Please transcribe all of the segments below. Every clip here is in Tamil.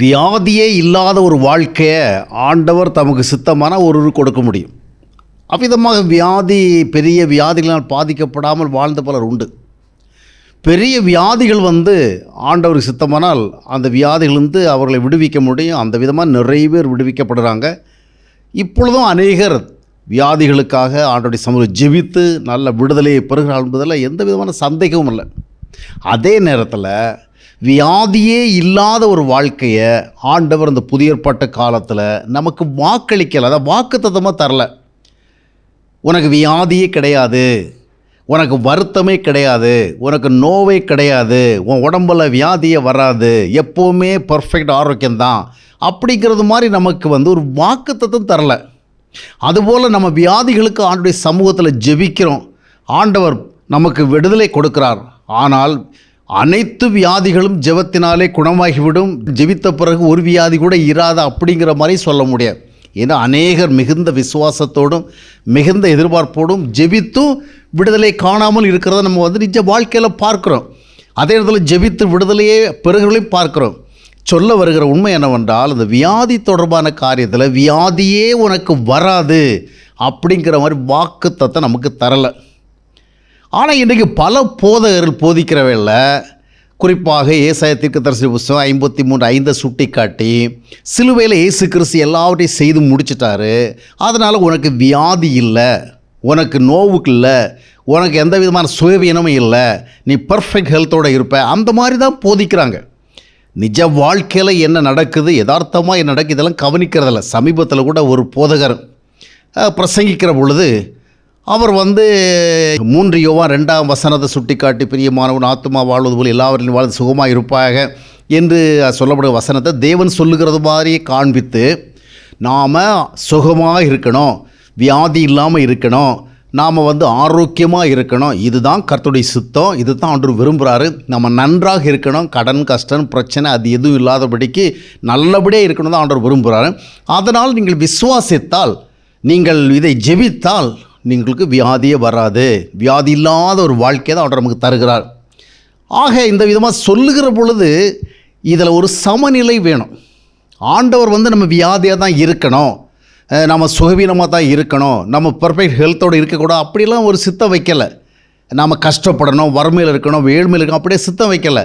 வியாதியே இல்லாத ஒரு வாழ்க்கையை ஆண்டவர் தமக்கு சித்தமான ஒரு கொடுக்க முடியும். அவ்விதமாக வியாதி பெரிய வியாதிகளால் பாதிக்கப்படாமல் வாழ்ந்த பலர் உண்டு. பெரிய வியாதிகள் வந்து ஆண்டவருக்கு சித்தமானால் அந்த வியாதிகளிலிருந்து அவர்களை விடுவிக்க முடியும். அந்த விதமாக நிறைய பேர் விடுவிக்கப்படுறாங்க. இப்பொழுதும் அநேகர் வியாதிகளுக்காக ஆண்டோடைய சமூகம் ஜெபித்து நல்ல விடுதலையை பெறுகிறார் என்பதில் எந்த விதமான சந்தேகமும் இல்லை. அதே நேரத்தில் வியாதியே இல்லாத ஒரு வாழ்க்கையை ஆண்டவர் இந்த புதிய ஏற்பாட்டு காலத்தில் நமக்கு வாக்களிக்கலை. அதை வாக்குத்தத்தமாக தரல. உனக்கு வியாதியே கிடையாது. உனக்கு வருத்தமே கிடையாது. உனக்கு நோவே கிடையாது. உன் உடம்புல வியாதியே வராது. எப்போவுமே பர்ஃபெக்ட் ஆரோக்கியம்தான். அப்படிங்கிறது மாதிரி நமக்கு வந்து ஒரு வாக்குத்தத்தம் தரல. அதுபோல் நம்ம வியாதிகளுக்கு ஆண்டுடைய சமூகத்தில் ஜெபிக்கிறோம். ஆண்டவர் நமக்கு விடுதலை கொடுக்கிறார். ஆனால் அனைத்து வியாதிகளும் ஜெபத்தினாலே குணமாகிவிடும். ஜெபித்த பிறகு ஒரு வியாதி கூட இராத அப்படிங்கிற மாதிரி சொல்ல முடியாது. ஏன்னா அநேகர் மிகுந்த விசுவாசத்தோடும் மிகுந்த எதிர்பார்ப்போடும் ஜெபித்தும் விடுதலை காணாமல் இருக்கிறத நம்ம வந்து நிஜ வாழ்க்கையில் பார்க்குறோம். அதே இடத்துல ஜெபித்து விடுதலையே பிறகுகளையும் பார்க்குறோம். சொல்ல வருகிற உண்மை என்னவென்றால் இந்த வியாதி தொடர்பான காரியத்தில் வியாதியே உனக்கு வராது அப்படிங்கிற மாதிரி வாக்குத்தத்தை நமக்கு தரலை. ஆனால் இன்றைக்கு பல போதகர்கள் போதிக்கிறவையில் குறிப்பாக ஏசாய தீர்க்கதரிசி புஸ்தகம் ஐம்பத்தி மூணு ஐந்தை சுட்டி காட்டி சிலுவையில் இயேசு கிறிஸ்து எல்லாவற்றையும் செய்து முடிச்சிட்டாரு. அதனால் உனக்கு வியாதி இல்லை உனக்கு நோவுக்கு இல்லை உனக்கு எந்த விதமான சுயவீனமும் இல்லை நீ பர்ஃபெக்ட் ஹெல்த்தோடு இருப்ப. அந்த மாதிரி தான் போதிக்கிறாங்க. நிஜ வாழ்க்கையில் என்ன நடக்குது யதார்த்தமாக என்ன நடக்குது இதெல்லாம் கவனிக்கிறதில்ல. சமீபத்தில் கூட ஒரு போதகர் பிரசங்கிக்கிற பொழுது அவர் வந்து மூன்று யோவா ரெண்டாம் வசனத்தை சுட்டிக்காட்டி பிரியமானவன் ஆத்மா வாழ்வது போல் எல்லாவரிலும் வாழ்ந்து சுகமாக இருப்பாக என்று சொல்லப்படும் வசனத்தை தேவன் சொல்லுகிறது மாதிரியே காண்பித்து நாம் சுகமாக இருக்கணும் வியாதி இல்லாமல் இருக்கணும் நாம் வந்து ஆரோக்கியமாக இருக்கணும். இதுதான் கர்த்துடைய சுத்தம் இது தான் ஆண்டு விரும்புகிறாரு நம்ம நன்றாக இருக்கணும் கடன் கஷ்டம் பிரச்சனை அது எதுவும் இல்லாதபடிக்கு நல்லபடியாக இருக்கணும் தான் ஆண்டவர் விரும்புகிறாரு அதனால் நீங்கள் விசுவாசித்தால் நீங்கள் இதை ஜெபித்தால் நீங்களுக்கு வியாதியே வராது. வியாதி இல்லாத ஒரு வாழ்க்கையை தான் அவர் நமக்கு தருகிறார். ஆக இந்த விதமாக சொல்லுகிற பொழுது இதில் ஒரு சமநிலை வேணும். ஆண்டவர் வந்து நம்ம வியாதியாக தான் இருக்கணும். நம்ம சுகவீனமாக தான் இருக்கணும். நம்ம பர்ஃபெக்ட் ஹெல்த்தோடு இருக்கக்கூடாது. அப்படிலாம் ஒரு சித்தம் வைக்கலை. நாம் கஷ்டப்படணும் வறுமையில் இருக்கணும் ஏழ்மையில் இருக்கணும் அப்படியே சித்தம் வைக்கலை.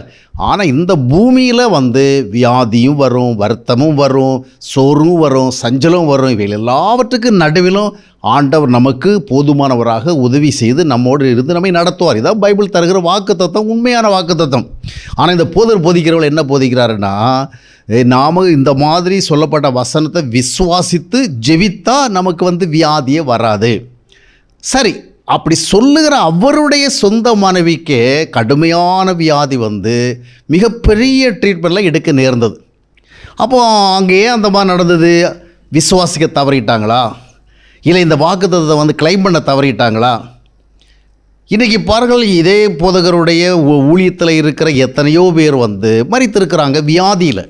ஆனால் இந்த பூமியில் வந்து வியாதியும் வரும் வருத்தமும் வரும் சோறும் வரும் சஞ்சலும் வரும். இவைகள் எல்லாவற்றுக்கும் நடுவிலும் ஆண்டவர் நமக்கு போதுமானவராக உதவி செய்து நம்மோடு இருந்து நம்மை நடத்துவார். இதான் பைபிள் தருகிற வாக்கு தத்துவம் உண்மையான வாக்கு தத்துவம் ஆனால் இந்த போதர் போதிக்கிறவள் என்ன போதிக்கிறாருன்னா நாம் இந்த மாதிரி சொல்லப்பட்ட வசனத்தை விசுவாசித்து ஜெபித்தா நமக்கு வந்து வியாதியே வராது. சரி அப்படி சொல்லுகிற அவருடைய சொந்த மனைவிக்கே கடுமையான வியாதி வந்து மிகப்பெரிய ட்ரீட்மெண்ட்லாம் எடுக்க நேர்ந்தது. அப்போ அங்கே ஏன் அந்த மாதிரி நடந்தது. விசுவாசிக்க தவறிட்டாங்களா? இல்லை இந்த வாக்குத்தத்தை வந்து கிளைம் பண்ண தவறிட்டாங்களா? இன்றைக்கி பாருங்கள் இதே போதகருடைய ஊழியத்தில் இருக்கிற எத்தனையோ பேர் வந்து மறித்திருக்கிறாங்க வியாதியில்.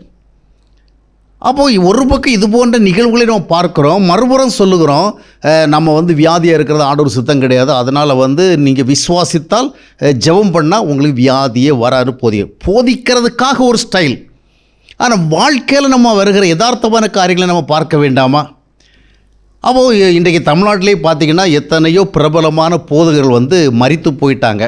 அப்போ ஒரு பக்கம் இது போன்ற நிகழ்வுகளை நம்ம பார்க்குறோம். மறுபுறம் சொல்லுகிறோம் நம்ம வந்து வியாதியாக இருக்கிறது ஆண்டவர் சுத்தம் கிடையாது. அதனால் வந்து நீங்கள் விசுவாசித்தால் ஜெபம் பண்ணால் உங்களுக்கு வியாதியே வராது போதிய போதிக்கிறதுக்காக ஒரு ஸ்டைல் ஆனால் வாழ்க்கையில் நம்ம வருகிற யதார்த்தமான காரியங்களை நம்ம பார்க்க வேண்டாமா? அப்போ இன்றைக்கு தமிழ்நாட்டிலே பார்த்தீங்கன்னா எத்தனையோ பிரபலமான போதகர்கள் வந்து மறித்து போயிட்டாங்க.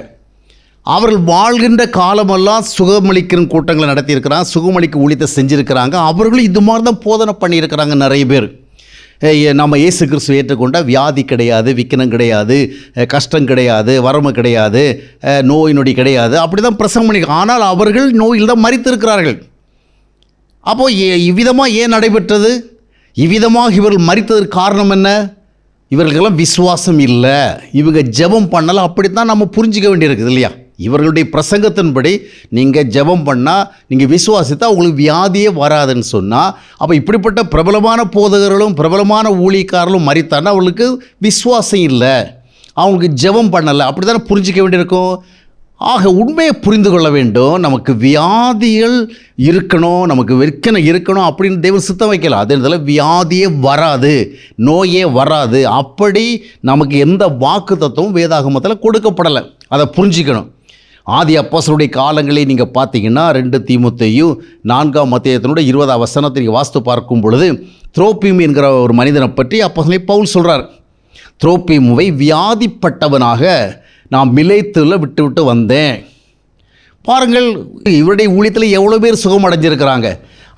அவர்கள் வாழ்கின்ற காலமெல்லாம் சுகமளிக்கிற கூட்டங்களை நடத்தியிருக்கிறாங்க சுகமளிக்க ஊழியத்தை செஞ்சுருக்கிறாங்க. அவர்களும் இது மாதிரி தான் போதனை பண்ணியிருக்கிறாங்க நிறைய பேர். நம்ம இயேசு கிறிஸ்துவை ஏற்றுக்கொண்டால் வியாதி கிடையாது விக்கனம் கிடையாது கஷ்டம் கிடையாது வறுமை கிடையாது நோய் நொடி கிடையாது. அப்படி தான் பிரசங்கம் பண்ணி ஆனால் அவர்கள் நோயில் தான் மறித்திருக்கிறார்கள் அப்போது இவ்விதமாக ஏன் நடைபெற்றது? இவ்விதமாக இவர்கள் மறித்ததற்கு காரணம் என்ன? இவர்களுக்கெல்லாம் விசுவாசம் இல்லை. இவங்க ஜெபம் பண்ணலாம் அப்படித்தான் நம்ம புரிஞ்சிக்க வேண்டியிருக்குது இல்லையா? இவர்களுடைய பிரசங்கத்தின்படி நீங்கள் ஜெபம் பண்ணால் நீங்கள் விசுவாசித்தா உங்களுக்கு வியாதியே வராதுன்னு சொன்னால் அப்போ இப்படிப்பட்ட பிரபலமான போதகர்களும் பிரபலமான ஊழியக்காரர்களும் மறித்தான்னா அவங்களுக்கு விசுவாசம் இல்லை. அவங்களுக்கு ஜெபம் பண்ணலை. அப்படி தானே புரிஞ்சிக்க வேண்டியிருக்கும்? ஆக உண்மையை புரிந்து கொள்ள வேண்டும். நமக்கு வியாதிகள் இருக்கணும் நமக்கு வெற்கனை இருக்கணும் அப்படின்னு தெய்வம் சித்தம் வைக்கலாம் அதே நேரத்தில் வியாதியே வராது நோயே வராது. அப்படி நமக்கு எந்த வாக்கு தத்துவம் வேதாகமத்தில் கொடுக்கப்படலை. அதை புரிஞ்சிக்கணும். ஆதி அப்போசருடைய காலங்களை நீங்கள் பார்த்தீங்கன்னா ரெண்டு தீமுத்தையும் நான்காம் மத்தியத்தினுடைய இருபதாம் வசனத்தை நீங்கள் வாஸ்து பார்க்கும் பொழுது துரோப்பிம் என்கிற ஒரு மனிதனை பற்றி அப்போசனை பவுல் சொல்கிறார் துரோப்பிமுவை வியாதிப்பட்டவனாக நான் மிலைத்துல விட்டு விட்டு வந்தேன். பாருங்கள் இவருடைய ஊழியத்தில் எவ்வளோ பேர் சுகம் அடைஞ்சிருக்கிறாங்க.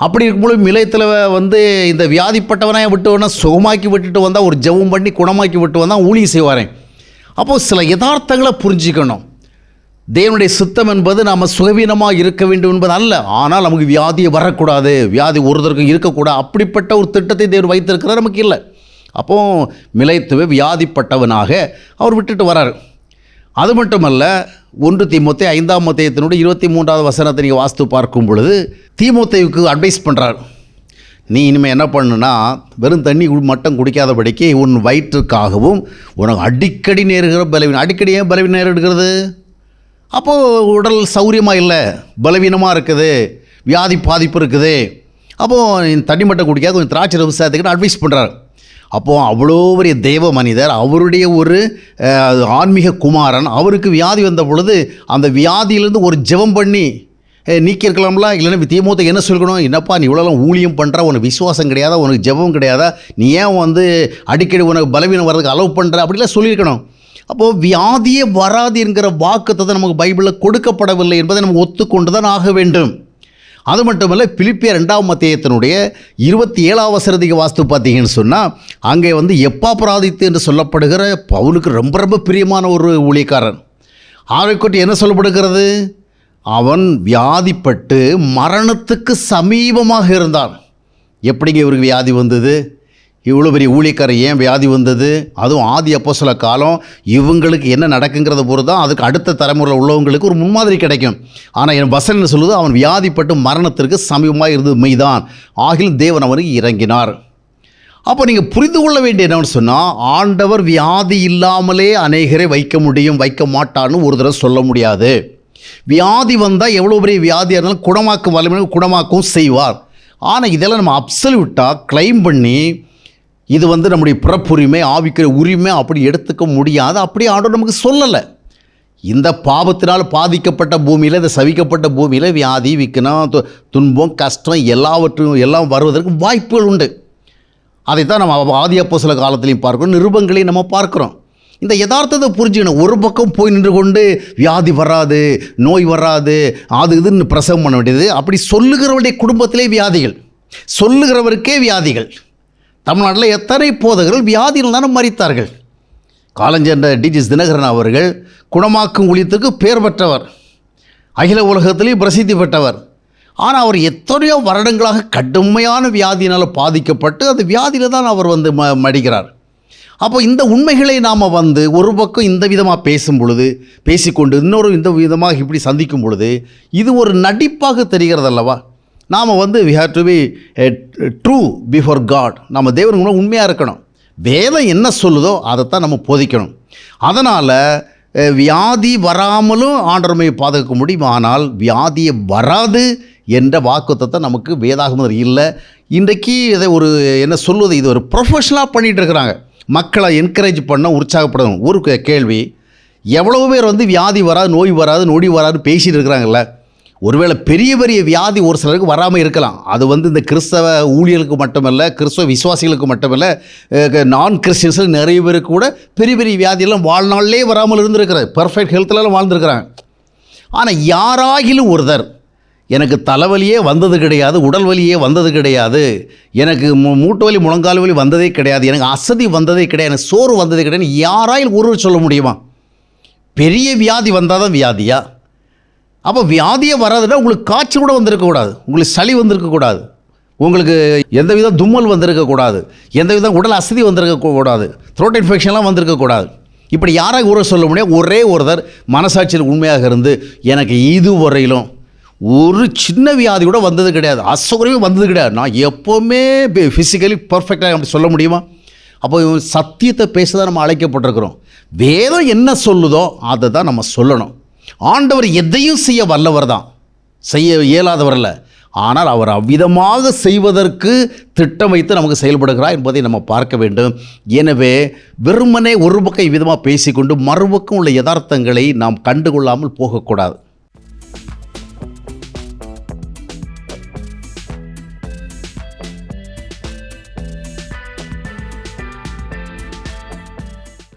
அப்படி இருக்கும்போது மிலையத்தில் வந்து இந்த வியாதிப்பட்டவனாக விட்டுவனா சுகமாக்கி விட்டுட்டு வந்தால் ஒரு ஜெபம் பண்ணி குணமாக்கி விட்டு வந்தால் ஊழியம் செய்வாரேன் அப்போது சில யதார்த்தங்களை புரிஞ்சுக்கணும். தேவனுடைய சித்தம் என்பது நாம் சுகவீனமாக இருக்க வேண்டும் என்பது அல்ல. ஆனால் நமக்கு வியாதியை வரக்கூடாது. வியாதி ஒருத்தருக்கும் இருக்கக்கூடாது அப்படிப்பட்ட ஒரு திட்டத்தை தேவன் வைத்திருக்கிறார் நமக்கு இல்லை. அப்போது மிலைத்துவே வியாதிப்பட்டவனாக அவர் விட்டுட்டு வரார். அது மட்டுமல்ல ஒன்று தீமோத்தே ஐந்தாம் மத்தியத்தினுடைய இருபத்தி மூன்றாவது வசனத்தை நீங்கள் வாஸ்து பார்க்கும் பொழுது தீமோத்தேவுக்கு அட்வைஸ் பண்ணுறார் நீ இனிமேல் என்ன பண்ணுனா வெறும் தண்ணி மட்டும் குடிக்காதபடிக்கு உன் வயிற்றுக்காகவும் உனக்கு அடிக்கடி நேருகிற பலவீனம் அடிக்கடி ஏன் பலவீனம் நேரிடுகிறது? அப்போது உடல் சௌரியமாக இல்லை பலவீனமாக இருக்குது வியாதி பாதிப்பு இருக்குது. அப்போது நீ தண்ணி குடிக்காத கொஞ்சம் திராட்சை விவசாயத்துக்கு அட்வைஸ் பண்ணுறாரு அப்போது அவ்வளோ பெரிய தெய்வ மனிதர் அவருடைய ஒரு ஆன்மீக குமாரன் அவருக்கு வியாதி வந்த பொழுது அந்த வியாதியிலேருந்து ஒரு ஜெபம் பண்ணி அஹ், நீக்கியிருக்கலாம்ல? இல்லைன்னா தீமூத்தை என்ன சொல்லணும் என்னப்பா நீ இவ்வளோலாம் ஊழியம் பண்ணுற உனக்கு விசுவாசம் கிடையாதா? உனக்கு ஜெபம் கிடையாதா? நீ ஏன் வந்து அடிக்கடி உனக்கு பலவீனம் வர்றதுக்கு அலோவ் பண்ணுற அப்படிலாம் சொல்லியிருக்கணும். அப்போது வியாதியே வராது என்கிற வாக்குத்தத்தை நமக்கு பைபிளில் கொடுக்கப்படவில்லை என்பதை நம்ம ஒத்துக்கொண்டு தான் ஆக வேண்டும். அது மட்டுமல்ல பிலிப்பிய ரெண்டாம் மத்தியத்தினுடைய இருபத்தி ஏழாம் வசதிக்கு வாஸ்து பார்த்தீங்கன்னு சொன்னால் அங்கே வந்து எப்பாபராதித்து என்று சொல்லப்படுகிற பவுலுக்கு ரொம்ப ரொம்ப பிரியமான ஒரு ஊழியக்காரன். ஆரைக்கொட்டி என்ன சொல்லப்படுகிறது? அவன் வியாதிப்பட்டு மரணத்துக்கு சமீபமாக இருந்தான். எப்படிங்க இவருக்கு வியாதி வந்தது? இவ்வளோ பெரிய ஊழியக்காரர் ஏன் வியாதி வந்தது? அதுவும் ஆதி அப்போ சில காலம். இவங்களுக்கு என்ன நடக்குங்கிறத பொறுத்து தான் அதுக்கு அடுத்த தலைமுறையில் உள்ளவங்களுக்கு ஒரு முன்மாதிரி கிடைக்கும். ஆனால் என் வசன் என்ன சொல்லுது அவன் வியாதிப்பட்டு மரணத்திற்கு சமீபமாக இருந்தது மெய்தான். ஆகிலும் தேவன் அவனுக்கு இறங்கினார். அப்போ நீங்கள் புரிந்து கொள்ள வேண்டிய என்னன்னு சொன்னால் ஆண்டவர் வியாதி இல்லாமலே அநேகரை வைக்க முடியும் வைக்க மாட்டான்னு ஒரு தடவை சொல்ல முடியாது. வியாதி வந்தால் எவ்வளோ பெரிய வியாதியாக இருந்தாலும் குணமாக்கும் வல்லமை குணமாக்கவும் செய்வார். ஆனால் இதெல்லாம் நம்ம அப்சல்யூட்டாக க்ளைம் பண்ணி இது வந்து நம்முடைய பிறப்புரிமை ஆவிக்கிற உரிமை அப்படி எடுத்துக்க முடியாது. அப்படி ஆண்டவர் நமக்கு சொல்லலை. இந்த பாவத்தினால் பாதிக்கப்பட்ட பூமியில் இந்த சவிக்கப்பட்ட பூமியில் வியாதி விற்கணும் துன்பம் கஷ்டம் எல்லாவற்றையும் எல்லாம் வருவதற்கு வாய்ப்புகள் உண்டு. அதைத்தான் நம்ம ஆதி அப்போ சில காலத்திலையும் பார்க்கிறோம் நிருபங்களையும் நம்ம பார்க்குறோம். இந்த யதார்த்தத்தை புரிஞ்சுக்கணும். ஒரு பக்கம் போய் நின்று கொண்டு வியாதி வராது நோய் வராது அது இதுன்னு பிரசவம் பண்ண வேண்டியது. அப்படி சொல்லுகிறவருடைய குடும்பத்திலே வியாதிகள். சொல்லுகிறவருக்கே வியாதிகள். தமிழ்நாட்டில் எத்தனை போதகர்கள் வியாதியில் தானே மறித்தார்கள் காலஞ்சென்ற டிஜிஸ் தினகரன் அவர்கள் குணமாக்கும் ஊழியத்துக்கு பேர் பெற்றவர். அகில உலகத்திலேயும் பிரசித்தி பெற்றவர். ஆனால் அவர் எத்தனையோ வருடங்களாக கடுமையான வியாதியினால் பாதிக்கப்பட்டு அந்த வியாதியில் தான் அவர் வந்து ம மடிக்கிறார். அப்போ இந்த உண்மைகளை நாம் வந்து ஒரு பக்கம் இந்த விதமாக பேசும் பொழுது பேசிக்கொண்டு இன்னொரு இந்த விதமாக இப்படி சந்திக்கும் பொழுது இது ஒரு நடிப்பாக தெரிகிறது அல்லவா நாம் வந்து we have to be true before God நம்ம தேவனுக்கு முன்னாடி உண்மையாக இருக்கணும். வேதம் என்ன சொல்லுதோ அதைத்தான் நம்ம போதிக்கணும். அதனால் eh, வியாதி வராமலும் ஆண்டரமை பாதுகாக்க முடியும். ஆனால் வியாதியை வராது என்ற வாக்குத்தத்தை நமக்கு வேதாகமதர் இல்லை. இன்றைக்கு இதை ஒரு என்ன சொல்வது இது ஒரு ப்ரொஃபஷனலாக பண்ணிகிட்டு இருக்கிறாங்க. மக்களை என்கரேஜ் பண்ண உற்சாகப்படணும் ஒரு கேள்வி எவ்வளோ பேர் வந்து வியாதி வராது நோய் வராது நொடி வராதுன்னு பேசிகிட்டு இருக்கிறாங்கல்ல? ஒருவேளை பெரிய பெரிய வியாதி ஒரு சிலருக்கு வராமல் இருக்கலாம். அது வந்து இந்த கிறிஸ்தவ ஊழியர்களுக்கு மட்டுமல்ல கிறிஸ்தவ விசுவாசிகளுக்கு மட்டுமல்ல நான் கிறிஸ்டியன்ஸ் நிறைய பேருக்கு கூட பெரிய பெரிய வியாதியெல்லாம் வாழ்நாள்லேயே வராமல் இருந்திருக்கிறது பர்ஃபெக்ட் ஹெல்த்லலாம் வாழ்ந்துருக்கிறாங்க. ஆனால் யாராகிலும் ஒருத்தர் எனக்கு தலைவலியே வந்தது கிடையாது உடல் வலியே வந்தது கிடையாது எனக்கு மூட்டு வலி முழங்கால் வலி வந்ததே கிடையாது எனக்கு அசதி வந்ததே கிடையாது எனக்கு சோறு வந்ததே கிடையாது யாராயில் ஒருவர் சொல்ல முடியுமா? பெரிய வியாதி வந்தால் தான் வியாதியா? அப்போ வியாதியே வராதுன்னா உங்களுக்கு காய்ச்சல் கூட வந்திருக்கக்கூடாது உங்களுக்கு சளி வந்திருக்கக்கூடாது உங்களுக்கு எந்த விதம் தும்மல் வந்திருக்கக்கூடாது எந்த விதம் உடல் அசதி வந்திருக்கக்கூடாது த்ரோட் இன்ஃபெக்ஷன்லாம் வந்திருக்கக்கூடாது இப்படி யாராக ஊற சொல்ல முடியாது ஒரே ஒருத்தர் மனசாட்சியில் உண்மையாக இருந்து எனக்கு இதுவரையிலும் ஒரு சின்ன வியாதி கூட வந்தது கிடையாது. அசௌகரியமே வந்தது கிடையாது. நான் எப்போவுமே ஃபிசிக்கலி பர்ஃபெக்டாக அப்படி சொல்ல முடியுமா? அப்போ சத்தியத்தை பேச தான் நம்ம அழைக்கப்பட்டிருக்கிறோம். வேதம் என்ன சொல்லுதோ அதை தான் நம்ம சொல்லணும். ஆண்டவர் எதையும் செய்ய வல்லவர் தான். செய்ய இயலாதவர் அல்ல. ஆனால் அவர் அவ்விதமாக செய்வதற்கு திட்டம் வைத்து நமக்கு செயல்படுகிறார் என்பதை நம்ம பார்க்க வேண்டும். எனவே வெறுமனே ஒரு பக்கம் விதமாக பேசிக்கொண்டு மறுபக்கம் உள்ள யதார்த்தங்களை நாம் கண்டுகொள்ளாமல் போகக்கூடாது.